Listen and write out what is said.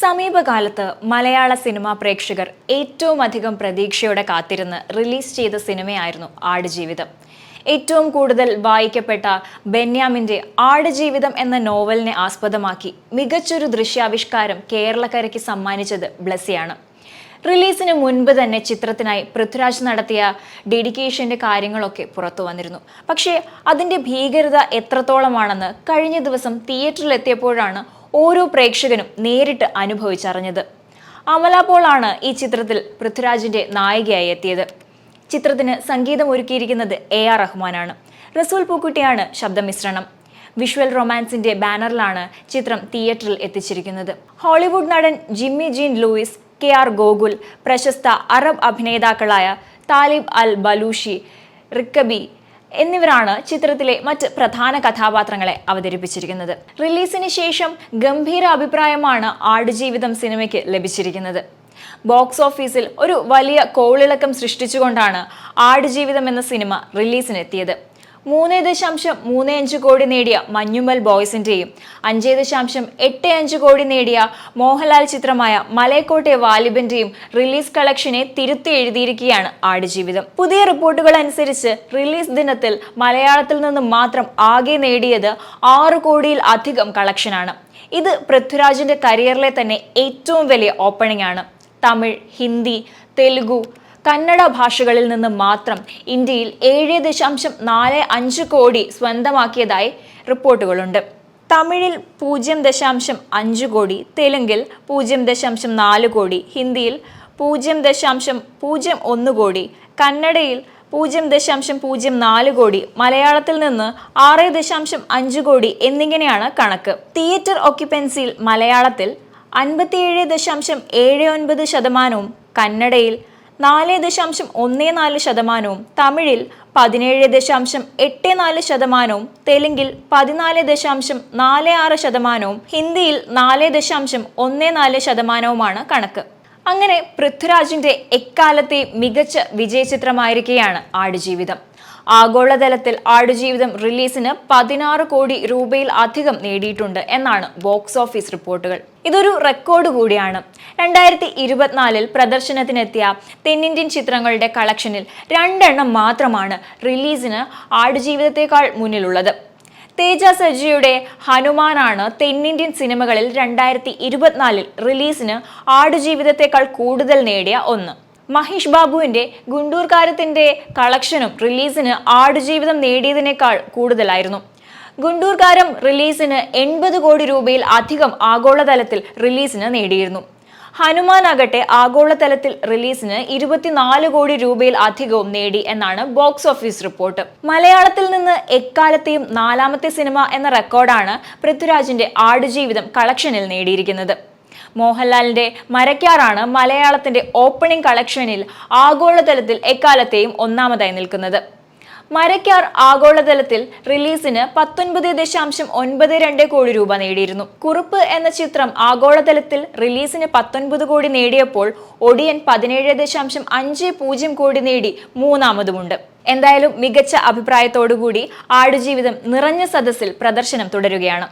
സമീപകാലത്ത് മലയാള സിനിമാ പ്രേക്ഷകർ ഏറ്റവും അധികം പ്രതീക്ഷയോടെ കാത്തിരുന്ന് റിലീസ് ചെയ്ത സിനിമയായിരുന്നു ആടുജീവിതം. ഏറ്റവും കൂടുതൽ വായിക്കപ്പെട്ട ബെന്യാമിന്റെ ആടുജീവിതം എന്ന നോവലിനെ ആസ്പദമാക്കി മികച്ചൊരു ദൃശ്യാവിഷ്കാരം കേരളക്കരയ്ക്ക് സമ്മാനിച്ചത് ബ്ലസ്സിയാണ്. റിലീസിന് മുൻപ് തന്നെ ചിത്രത്തിനായി പൃഥ്വിരാജ് നടത്തിയ ഡെഡിക്കേഷന്റെ കാര്യങ്ങളൊക്കെ പുറത്തു വന്നിരുന്നു. പക്ഷേ അതിന്റെ ഭീകരത എത്രത്തോളമാണെന്ന് കഴിഞ്ഞ ദിവസം തിയേറ്ററിൽ എത്തിയപ്പോഴാണ് ഓരോ പ്രേക്ഷകനും നേരിട്ട് അനുഭവിച്ചറിഞ്ഞത്. അമല പോളാണ് ഈ ചിത്രത്തിൽ പൃഥ്വിരാജിന്റെ നായികയായി എത്തിയത്. ചിത്രത്തിന് സംഗീതം ഒരുക്കിയിരിക്കുന്നത് എ ആർ റഹ്മാനാണ്. റസൂൽ പൂക്കുട്ടിയാണ് ശബ്ദമിശ്രണം. വിഷ്വൽ റൊമാൻസിന്റെ ബാനറിലാണ് ചിത്രം തിയേറ്ററിൽ എത്തിച്ചിരിക്കുന്നത്. ഹോളിവുഡ് നടൻ Jimmy Jean Louis K R Gokul പ്രശസ്ത അറബ് അഭിനേതാക്കളായ താലിബ് അൽ ബലൂഷി റിക്കബി എന്നിവരാണ് ചിത്രത്തിലെ മറ്റ് പ്രധാന കഥാപാത്രങ്ങളെ അവതരിപ്പിച്ചിരിക്കുന്നത്. റിലീസിന് ശേഷം ഗംഭീര അഭിപ്രായമാണ് ആടുജീവിതം സിനിമയ്ക്ക് ലഭിച്ചിരിക്കുന്നത്. ബോക്സ് ഓഫീസിൽ ഒരു വലിയ കോളിളക്കം സൃഷ്ടിച്ചുകൊണ്ടാണ് ആടുജീവിതം എന്ന സിനിമ റിലീസിനെത്തിയത്. മൂന്ന് ദശാംശം മൂന്ന് അഞ്ച് കോടി നേടിയ മഞ്ഞുമൽ ബോയ്സിന്റെയും അഞ്ച് ദശാംശം എട്ട് അഞ്ച് കോടി നേടിയ മോഹൻലാൽ ചിത്രമായ മലയക്കോട്ടെ വാലിബിന്റെയും റിലീസ് കളക്ഷനെ തിരുത്തി എഴുതിയിരിക്കുകയാണ് ആടുജീവിതം. പുതിയ റിപ്പോർട്ടുകൾ അനുസരിച്ച് റിലീസ് ദിനത്തിൽ മലയാളത്തിൽ നിന്ന് മാത്രം ആകെ നേടിയത് ആറ് കോടിയിൽ അധികം കളക്ഷനാണ്. ഇത് പൃഥ്വിരാജിന്റെ കരിയറിലെ തന്നെ ഏറ്റവും വലിയ ഓപ്പണിംഗ് ആണ്. തമിഴ് ഹിന്ദി തെലുഗു കന്നഡ ഭാഷകളിൽ നിന്ന് മാത്രം ഇന്ത്യയിൽ ഏഴ് ദശാംശം നാല് അഞ്ച് കോടി സ്വന്തമാക്കിയതായി റിപ്പോർട്ടുകളുണ്ട്. തമിഴിൽ പൂജ്യം ദശാംശം അഞ്ച് കോടി തെലുങ്കിൽ പൂജ്യം ദശാംശം നാല് കോടി ഹിന്ദിയിൽ പൂജ്യം ദശാംശം പൂജ്യം ഒന്ന് കോടി കന്നഡയിൽ പൂജ്യം ദശാംശം പൂജ്യം നാല് കോടി മലയാളത്തിൽ നിന്ന് ആറ് ദശാംശം അഞ്ച് കോടി എന്നിങ്ങനെയാണ് കണക്ക്. തിയേറ്റർ ഓക്യുപ്പൻസിയിൽ മലയാളത്തിൽ അൻപത്തിയേഴ് ദശാംശം ഏഴ് ഒൻപത് ശതമാനവും കന്നഡയിൽ നാല് ദശാംശം ഒന്ന് നാല് ശതമാനവും തമിഴിൽ പതിനേഴ് ദശാംശം എട്ട് നാല് ശതമാനവും തെലുങ്കിൽ പതിനാല് ദശാംശം നാല് ആറ് ശതമാനവും ഹിന്ദിയിൽ നാല് ദശാംശം ഒന്ന് നാല് ശതമാനവുമാണ് കണക്ക്. അങ്ങനെ പൃഥ്വിരാജിന്റെ എക്കാലത്തെ മികച്ച വിജയചിത്രമായിരിക്കെയാണ് ആടുജീവിതം. ആഗോളതലത്തിൽ ആടുജീവിതം റിലീസിന് പതിനാറ് കോടി രൂപയിൽ അധികം നേടിയിട്ടുണ്ട് എന്നാണ് ബോക്സ് ഓഫീസ് റിപ്പോർട്ടുകൾ. ഇതൊരു റെക്കോർഡ് കൂടിയാണ്. രണ്ടായിരത്തി ഇരുപത്തിനാലിൽ പ്രദർശനത്തിനെത്തിയ തെന്നിന്ത്യൻ ചിത്രങ്ങളുടെ കളക്ഷനിൽ രണ്ടെണ്ണം മാത്രമാണ് റിലീസിന് ആടുജീവിതത്തെക്കാൾ മുന്നിലുള്ളത്. തേജ സജിയുടെ ഹനുമാനാണ് തെന്നിന്ത്യൻ സിനിമകളിൽ രണ്ടായിരത്തി ഇരുപത്തിനാലിൽ റിലീസിന് ആടുജീവിതത്തെക്കാൾ കൂടുതൽ നേടിയ ഒന്ന്. മഹേഷ് ബാബുവിന്റെ ഗുണ്ടൂർകാരത്തിന്റെ കളക്ഷനും റിലീസിന് ആടുജീവിതം നേടിയതിനേക്കാൾ കൂടുതലായിരുന്നു. ഗുണ്ടൂർകാരം റിലീസിന് എൺപത് കോടി രൂപയിൽ അധികം ആഗോളതലത്തിൽ റിലീസിന് നേടിയിരുന്നു. ഹനുമാൻ ആകട്ടെ ആഗോളതലത്തിൽ റിലീസിന് ഇരുപത്തിനാല് കോടി രൂപയിൽ അധികവും നേടി എന്നാണ് ബോക്സ് ഓഫീസ് റിപ്പോർട്ട്. മലയാളത്തിൽ നിന്ന് എക്കാലത്തെയും നാലാമത്തെ സിനിമ എന്ന റെക്കോർഡാണ് പൃഥ്വിരാജിന്റെ ആടുജീവിതം കളക്ഷനിൽ നേടിയിരിക്കുന്നത്. മോഹൻലാലിന്റെ മരക്കാറാണ് മലയാളത്തിന്റെ ഓപ്പണിംഗ് കളക്ഷനിൽ ആഗോളതലത്തിൽ എക്കാലത്തെയും ഒന്നാമതായി നിൽക്കുന്നത്. മരക്കാർ ആഗോളതലത്തിൽ റിലീസിന് പത്തൊൻപത് ദശാംശം ഒൻപത് രണ്ട് കോടി രൂപ നേടിയിരുന്നു. കുറുപ്പ് എന്ന ചിത്രം ആഗോളതലത്തിൽ റിലീസിന് പത്തൊൻപത് കോടി നേടിയപ്പോൾ ഒടിയൻ പതിനേഴ് ദശാംശം അഞ്ച് പൂജ്യം കോടി നേടി മൂന്നാമതുമുണ്ട്. എന്തായാലും മികച്ച അഭിപ്രായത്തോടുകൂടി ആടുജീവിതം നിറഞ്ഞ സദസ്സിൽ പ്രദർശനം തുടരുകയാണ്.